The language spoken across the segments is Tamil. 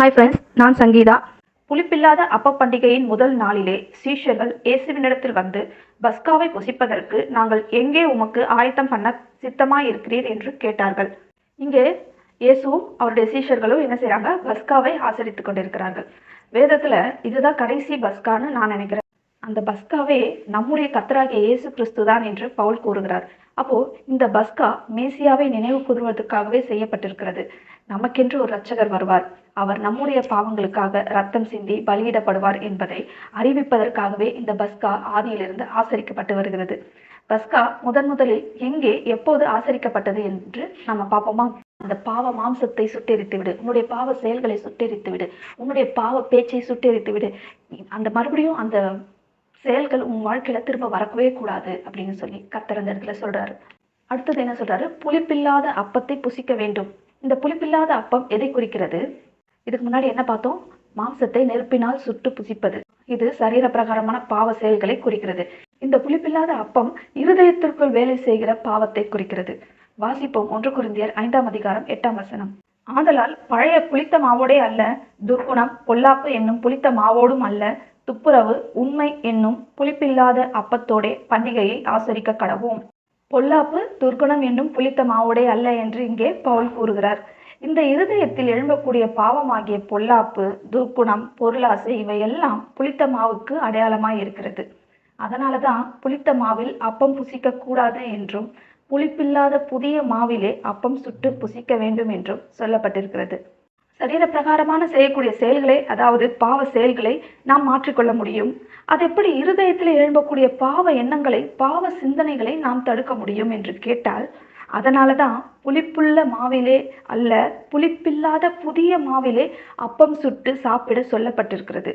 ஹாய் ஃப்ரெண்ட்ஸ் நான் சங்கீதா. புளிப்பில்லாத அப்ப பண்டிகையின் முதல் நாளிலே சீஷர்கள் இயேசுவினிடத்தில் வந்து பஸ்காவை புசிப்பதற்கு நாங்கள் எங்கே உமக்கு ஆயத்தம் பண்ண சித்தமாய் இருக்கிறீர் என்று கேட்டார்கள். இங்கே இயேசுவும் அவருடைய சீஷர்களும் என்ன செய்கிறாங்க பஸ்காவை ஆசரித்துக் கொண்டிருக்கிறார்கள். வேதத்துல இதுதான் கடைசி பஸ்கான்னு நான் நினைக்கிறேன். அந்த பஸ்காவே நம்முடைய கத்தராகிய இயேசு கிறிஸ்து தான் என்று பவுல் கூறுகிறார். அப்போ இந்த பஸ்கா மேசியாவை நினைவு கூறுவதற்காகவே செய்யப்பட்டிருக்கிறது. நமக்கென்று ஒரு இரட்சகர் வருவார். அவர் நம்முடைய பாவங்களுக்காக ரத்தம் சிந்தி பலியிடப்படுவார் என்பதை அறிவிப்பதற்காகவே இந்த பஸ்கா ஆதியிலிருந்து ஆசரிக்கப்பட்டு வருகிறது. பஸ்கா முதன் முதலில் எங்கே எப்போது ஆசரிக்கப்பட்டது என்று நம்ம பார்ப்போமா? அந்த பாவ மாம்சத்தை சுட்டெரித்து விடு உன்னுடைய பாவ செயல்களை சுட்டெரித்து விடு உன்னுடைய பாவ பேச்சை சுட்டெரித்து விடு அந்த மறுபடியும் அந்த செயல்கள் உன் வாழ்க்கையில திரும்ப வரக்கவே கூடாது அப்படின்னு சொல்லி கத்தர் அந்த இடத்துல சொல்றாரு. அடுத்தது என்ன சொல்றாரு? புளிப்பில்லாத அப்பத்தை புசிக்க வேண்டும். இந்த புளிப்பில்லாத அப்பம் எதை குறிக்கிறது? இதுக்கு முன்னாடி என்ன பார்த்தோம்? மாம்சத்தை நெருப்பினால் சுட்டு புசிப்பது. இது சரீர பிரகாரமான பாவ செயல்களை குறிக்கிறது. இந்த புளிப்பில்லாத அப்பம் இருதயத்திற்குள் வேலை செய்கிற பாவத்தை குறிக்கிறது. வாசிப்போம் ஒன்று குருந்தியர் ஐந்தாம் அதிகாரம் எட்டாம் வசனம். ஆதலால் பழைய புளித்த மாவோடே அல்ல துர்குணம் பொல்லாப்பு என்னும் புளித்த மாவோடும் அல்ல துப்புரவு உண்மை என்னும் புளிப்பில்லாத அப்பத்தோடே பண்டிகையை ஆசரிக்க கடவோம். பொல்லாப்பு துர்க்குணம் என்னும் புளித்த மாவோடே அல்ல என்று இங்கே பவுல் கூறுகிறார். இந்த இருதயத்தில் எழும்பக்கூடிய பாவமாகிய பொல்லாப்பு துர்க்குணம் பொருளாசை இவையெல்லாம் புளித்த மாவுக்கு அடையாளமாய் இருக்கிறது. அதனாலதான் புளித்த மாவில் அப்பம் புசிக்க கூடாது என்றும் புளிப்பில்லாத புதிய மாவிலே அப்பம் சுட்டு புசிக்க வேண்டும் என்றும் சொல்லப்பட்டிருக்கிறது. சரீர பிரகாரமான செய்யக்கூடிய செயல்களை அதாவது பாவ செயல்களை நாம் மாற்றிக்கொள்ள முடியும். அது எப்படி இருதயத்தில் எழும்பக்கூடிய பாவ எண்ணங்களை பாவ சிந்தனைகளை நாம் தடுக்க முடியும் என்று கேட்டால் அதனால தான் புளிப்புள்ள மாவிலே அல்ல புளிப்பில்லாத புதிய மாவிலே அப்பம் சுட்டு சாப்பிட சொல்லப்பட்டிருக்கிறது.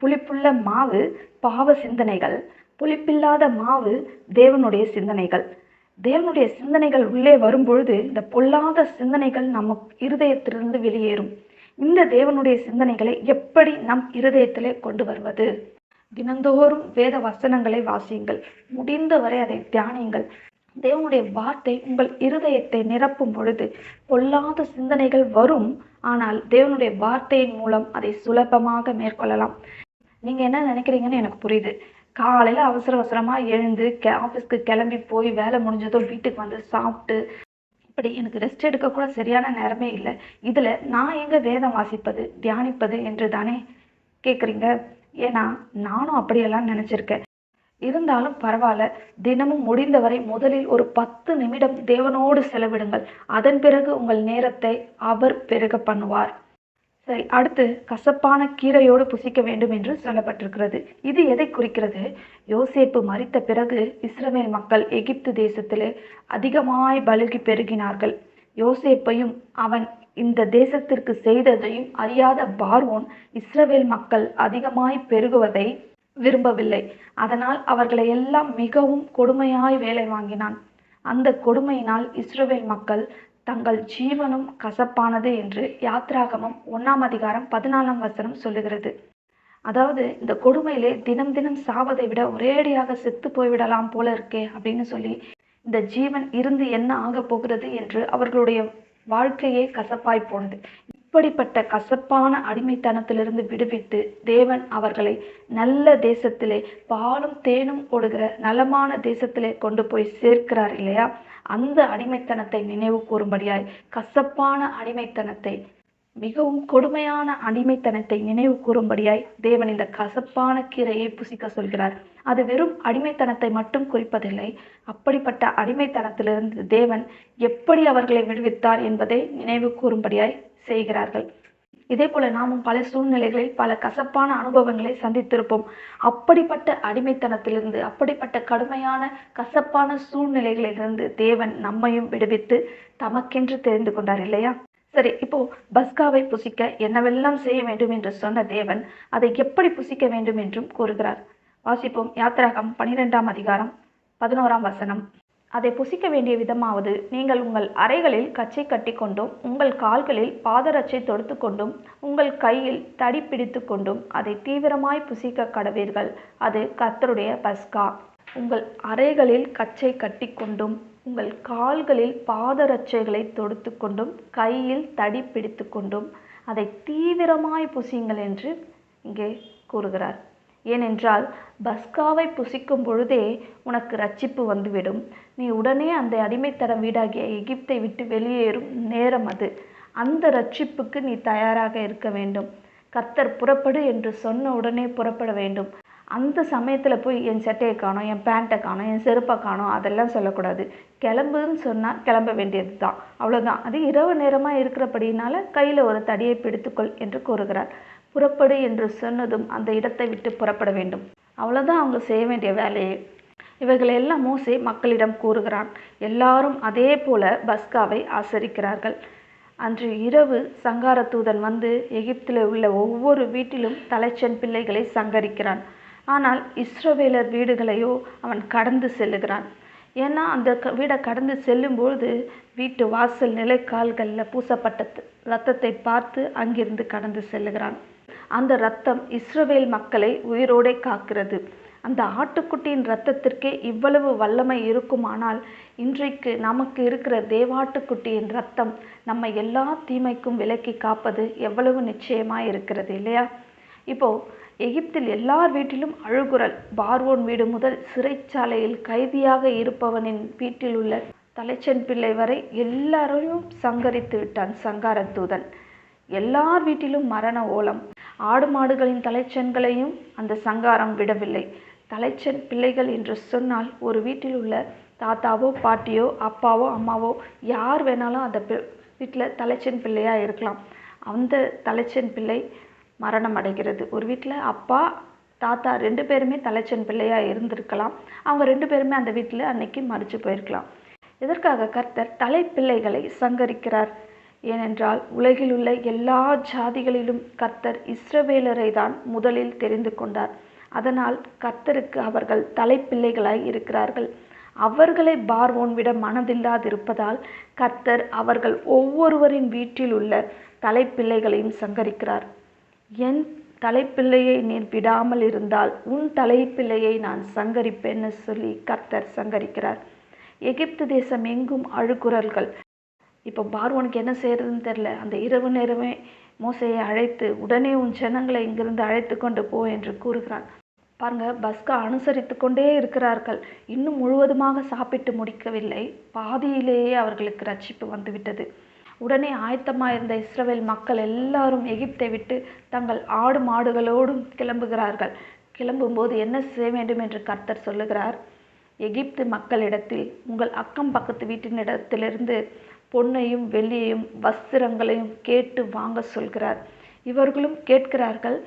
புளிப்புள்ள மாவு பாவ சிந்தனைகள் புளிப்பில்லாத மாவு தேவனுடைய சிந்தனைகள். தேவனுடைய சிந்தனைகள் உள்ளே வரும்பொழுது இந்த பொல்லாத சிந்தனைகள் நம்ம இருதயத்திலிருந்து வெளியேறும். இந்த தேவனுடைய சிந்தனைகளை எப்படி நம் இருதயத்திலே கொண்டு வருவது? தினந்தோறும் வேத வசனங்களை வாசியுங்கள். முடிந்தவரை அதை தியானியுங்கள். தேவனுடைய வார்த்தை உங்கள் இருதயத்தை நிரப்பும் பொழுது பொல்லாத சிந்தனைகள் வரும். ஆனால் தேவனுடைய வார்த்தையின் மூலம் அதை சுலபமாக மேற்கொள்ளலாம். நீங்க என்ன நினைக்கிறீங்கன்னு எனக்கு புரியுது. காலையில அவசர அவசரமா எழுந்து கே ஆஃபீஸ்க்கு கிளம்பி போய் வேலை முடிஞ்சதும் வீட்டுக்கு வந்து சாப்பிட்டு இப்படி எனக்கு ரெஸ்ட் எடுக்க கூட சரியான நேரமே இல்லை. இதுல நான் எங்க வேதம் வாசிப்பது தியானிப்பது என்று தானே கேட்குறீங்க ஏன்னா நானும் அப்படியெல்லாம் நினைச்சிருக்கேன். இருந்தாலும் பரவாயில்ல தினமும் முடிந்தவரை முதலில் ஒரு பத்து நிமிடம் தேவனோடு செலவிடுங்கள். அதன் பிறகு உங்கள் நேரத்தை அவர் பெருக பண்ணுவார். சரி அடுத்து கசப்பான கீரையோடு புசிக்க வேண்டும் என்று சொல்லப்பட்டிருக்கிறது. இது எதை குறிக்கிறது? யோசேப்பு மறித்த பிறகு இஸ்ரவேல் மக்கள் எகிப்து தேசத்திலே அதிகமாய் பலுகி பெருகினார்கள். யோசேப்பையும் அவன் இந்த தேசத்திற்கு செய்ததையும் அறியாத பார்வோன் இஸ்ரவேல் மக்கள் அதிகமாய் பெருகுவதை விரும்பவில்லை. அதனால் அவர்களை எல்லாம் மிகவும் கொடுமையாய் வேலை வாங்கினான். அந்த கொடுமையினால் இஸ்ரவேல் மக்கள் தங்கள் ஜீவனும் கசப்பானது என்று யாத்ராகமம் ஒன்றாம் அதிகாரம் பதினாலாம் வசனம் சொல்லுகிறது. அதாவது இந்த கொடுமையிலே தினம் தினம் சாவதை விட ஒரேடியாக செத்து போய்விடலாம் போல இருக்கே அப்படின்னு சொல்லி இந்த ஜீவன் இருந்து என்ன ஆக போகிறது என்று அவர்களுடைய வாழ்க்கையே கசப்பாய் போனது. இப்படிப்பட்ட கசப்பான அடிமைத்தனத்திலிருந்து விடுவித்து தேவன் அவர்களை நல்ல தேசத்திலே பாலும் தேனும் கொடுகிற நலமான தேசத்திலே கொண்டு போய் சேர்க்கிறார் இல்லையா? அந்த அடிமைத்தனத்தை நினைவு கூறும்படியாய் கசப்பான அடிமைத்தனத்தை மிகவும் கொடுமையான அடிமைத்தனத்தை நினைவு கூறும்படியாய் தேவன் இந்த கசப்பான கீரையை புசிக்க சொல்கிறார். அது வெறும் அடிமைத்தனத்தை மட்டும் குறிப்பதில்லை அப்படிப்பட்ட அடிமைத்தனத்திலிருந்து தேவன் எப்படி அவர்களை விடுவித்தார் என்பதை நினைவு கூறும்படியாய் செய்கிறார்கள். இதே போல நாமும் பல சூழ்நிலைகளில் பல கசப்பான அனுபவங்களை சந்தித்திருப்போம். அப்படிப்பட்ட அடிமைத்தனத்திலிருந்து அப்படிப்பட்ட கடுமையான கசப்பான சூழ்நிலைகளிலிருந்து தேவன் நம்மையும் விடுவித்து தமக்கென்று தெரிந்து கொண்டார் இல்லையா? சரி இப்போ பஸ்காவை புசிக்க என்னவெல்லாம் செய்ய வேண்டும் என்று சொன்ன தேவன் அதை எப்படி புசிக்க வேண்டும் என்றும் கூறுகிறார். வாசிப்போம் யாத்திராகம் பனிரெண்டாம் அதிகாரம் பதினோராம் வசனம். அதை புசிக்க வேண்டிய விதமாவது நீங்கள் உங்கள் அறைகளில் கச்சை கட்டி கொண்டும் உங்கள் கால்களில் பாதரட்சை தொடுத்து கொண்டும் உங்கள் கையில் தடி பிடித்து கொண்டும் அதை தீவிரமாய் புசிக்க கடவீர்கள். அது கர்த்தருடைய பஸ்கா. உங்கள் அறைகளில் கச்சை கட்டி கொண்டும் உங்கள் கால்களில் பாதரட்சைகளை தொடுத்து கொண்டும் கையில் தடி பிடித்து கொண்டும் அதை தீவிரமாய் புசியுங்கள் என்று இங்கே கூறுகிறார். ஏனென்றால் பஸ்காவை புசிக்கும் பொழுதே உனக்கு ரட்சிப்பு வந்துவிடும். நீ உடனே அந்த அடிமைத்தனம் வீடாகிய எகிப்தை விட்டு வெளியேறும் நேரம் அது. அந்த ரட்சிப்புக்கு நீ தயாராக இருக்க வேண்டும். கர்த்தர் புறப்படு என்று சொன்ன உடனே புறப்பட வேண்டும். அந்த சமயத்தில் போய் என் சட்டையை காணும் என் பேண்ட்டை காணோம் என் செருப்பை காணோம் அதெல்லாம் சொல்லக்கூடாது. கிளம்புன்னு சொன்னால் கிளம்ப வேண்டியது தான் அவ்வளோதான் அது இரவு நேரமாக இருக்கிறபடினால கையில் ஒரு தடியை பிடித்துக்கொள் என்று கூறுகிறார். புறப்படு என்று சொன்னதும் அந்த இடத்தை விட்டு புறப்பட வேண்டும். அவ்வளோதான் அவங்க செய்ய வேண்டிய வேலையே. இவைகளை எல்லாம் மோசே மக்களிடம் கூறுகிறான். எல்லாரும் அதே போல பஸ்காவை ஆசரிக்கிறார்கள். அன்று இரவு சங்கார தூதன் வந்து எகிப்தில் உள்ள ஒவ்வொரு வீட்டிலும் தலைச்சன் பிள்ளைகளை சங்கரிக்கிறான். ஆனால் இஸ்ரவேலர் வீடுகளையோ அவன் கடந்து செல்லுகிறான். ஏன்னா அந்த க- வீடை கடந்து செல்லும்பொழுது வீட்டு வாசல் நிலைக்கால்களில் பூசப்பட்ட ரத்தத்தை பார்த்து அங்கிருந்து கடந்து செல்லுகிறான். அந்த ரத்தம் இஸ்ரவேல் மக்களை உயிரோடே காக்கிறது. அந்த ஆட்டுக்குட்டியின் ரத்தத்திற்கே இவ்வளவு வல்லமை இருக்குமானால் இன்றைக்கு நமக்கு இருக்கிற தேவாட்டுக்குட்டியின் ரத்தம் நம்ம எல்லா தீமைக்கும் விலக்கி காப்பது எவ்வளவு நிச்சயமாக இருக்கிறது இல்லையா? இப்போ எகிப்தில் எல்லார் வீட்டிலும் அழுகுரல் பார்வோன் வீடு முதல் சிறைச்சாலையில் கைதியாக இருப்பவனின் வீட்டில் உள்ள தலைச்சன் பிள்ளை வரை எல்லாரையும் சங்கரித்து விட்டான் சங்கார தூதன். எல்லார் வீட்டிலும் மரண ஓலம் ஆடு மாடுகளின் தலைச்சன்களையும் அந்த சங்காரம் விடவில்லை. தலைச்சன் பிள்ளைகள் என்று சொன்னால் ஒரு வீட்டில் உள்ள தாத்தாவோ பாட்டியோ அப்பாவோ அம்மாவோ யார் வேணாலும் அந்த வீட்டில் தலைச்சன் பிள்ளையாக இருக்கலாம். அந்த தலைச்சன் பிள்ளை மரணம் அடைகிறது. ஒரு வீட்டில் அப்பா தாத்தா ரெண்டு பேருமே தலைச்சன் பிள்ளையாக இருந்திருக்கலாம். அவங்க ரெண்டு பேருமே அந்த வீட்டில் அன்னைக்கு மறிச்சு போயிருக்கலாம். இதற்காக கர்த்தர் தலைப்பிள்ளைகளை சங்கரிக்கிறார்? ஏனென்றால் உலகில் உள்ள எல்லா ஜாதிகளிலும் கர்த்தர் இஸ்ரவேலரை தான் முதலில் தெரிந்து கொண்டார். அதனால் கர்த்தருக்கு அவர்கள் தலைப்பிள்ளைகளாய் இருக்கிறார்கள். அவர்களை பார்வோன் விட மனதில்லாதிருப்பதால் கர்த்தர் அவர்கள் ஒவ்வொருவரின் வீட்டில் உள்ள தலைப்பிள்ளைகளையும் சங்கரிக்கிறார். என் தலைப்பிள்ளையை நீர் விடாமல் இருந்தால் உன் தலைப்பிள்ளையை நான் சங்கரிப்பேன்னு சொல்லி கர்த்தர் சங்கரிக்கிறார். எகிப்து தேசம் எங்கும் அழுகுரல்கள். இப்போ பார்வோனுக்கு என்ன செய்யறதுன்னு தெரில அந்த இரவு நேரமே மோசையை அழைத்து உடனே உன் ஜனங்களை இங்கிருந்து அழைத்து கொண்டு போ என்று கூறுகிறான். பாருங்க பஸ்கா அனுசரித்து கொண்டே இருக்கிறார்கள். இன்னும் முழுவதுமாக சாப்பிட்டு முடிக்கவில்லை. பாதியிலேயே அவர்களுக்கு ரட்சிப்பு வந்துவிட்டது. உடனே ஆயத்தமாக இருந்த இஸ்ரவேல் மக்கள் எல்லாரும் எகிப்தை விட்டு தங்கள் ஆடு மாடுகளோடும் கிளம்புகிறார்கள். கிளம்பும்போது என்ன செய்ய வேண்டும் என்று கர்த்தர் சொல்லுகிறார்? எகிப்து மக்களிடத்தில் உங்கள் அக்கம் பக்கத்து வீட்டினிடத்திலிருந்து பொன்னையும் வெள்ளியையும் வஸ்திரங்களையும் கேட்டு வாங்க சொல்கிறார். இவர்களும் கேட்கிறார்கள்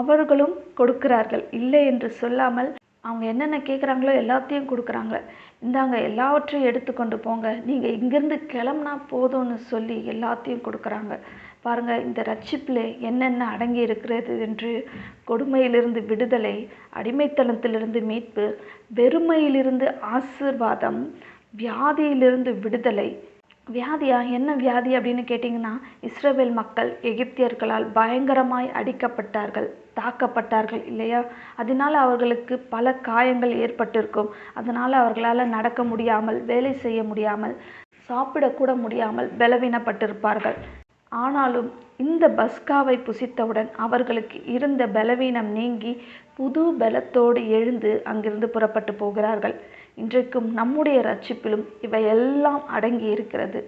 அவர்களும் கொடுக்கிறார்கள். இல்லை என்று சொல்லாமல் அவங்க என்னென்ன கேட்குறாங்களோ எல்லாத்தையும் கொடுக்குறாங்க. இந்தாங்க எல்லாவற்றையும் எடுத்துக்கொண்டு போங்க. நீங்கள் இங்கேருந்து கிளம்புனா போதும்னு சொல்லி எல்லாத்தையும் கொடுக்குறாங்க. பாருங்க இந்த ரட்சிப்பில் என்னென்ன அடங்கி இருக்கிறது என்று கொடுமையிலிருந்து விடுதலை அடிமைத்தனத்திலிருந்து மீட்பு வெறுமையிலிருந்து ஆசீர்வாதம் வியாதியிலிருந்து விடுதலை வியாதியா? என்ன வியாதி அப்படின்னு கேட்டிங்கன்னா இஸ்ரேவேல் மக்கள் எகிப்தியர்களால் பயங்கரமாய் அடிக்கப்பட்டார்கள் தாக்கப்பட்டார்கள் இல்லையா? அதனால் அவர்களுக்கு பல காயங்கள் ஏற்பட்டிருக்கும். அதனால் அவர்களால் நடக்க முடியாமல் வேலை செய்ய முடியாமல் சாப்பிடக்கூட முடியாமல் பலவீனப்பட்டிருப்பார்கள். ஆனாலும் இந்த பஸ்காவை புசித்தவுடன் அவர்களுக்கு இருந்த பலவீனம் நீங்கி புது பலத்தோடு எழுந்து அங்கிருந்து புறப்பட்டு போகிறார்கள். இன்றைக்கும் நம்முடைய ரட்சிப்பிலும் இவையெல்லாம் அடங்கி இருக்கிறது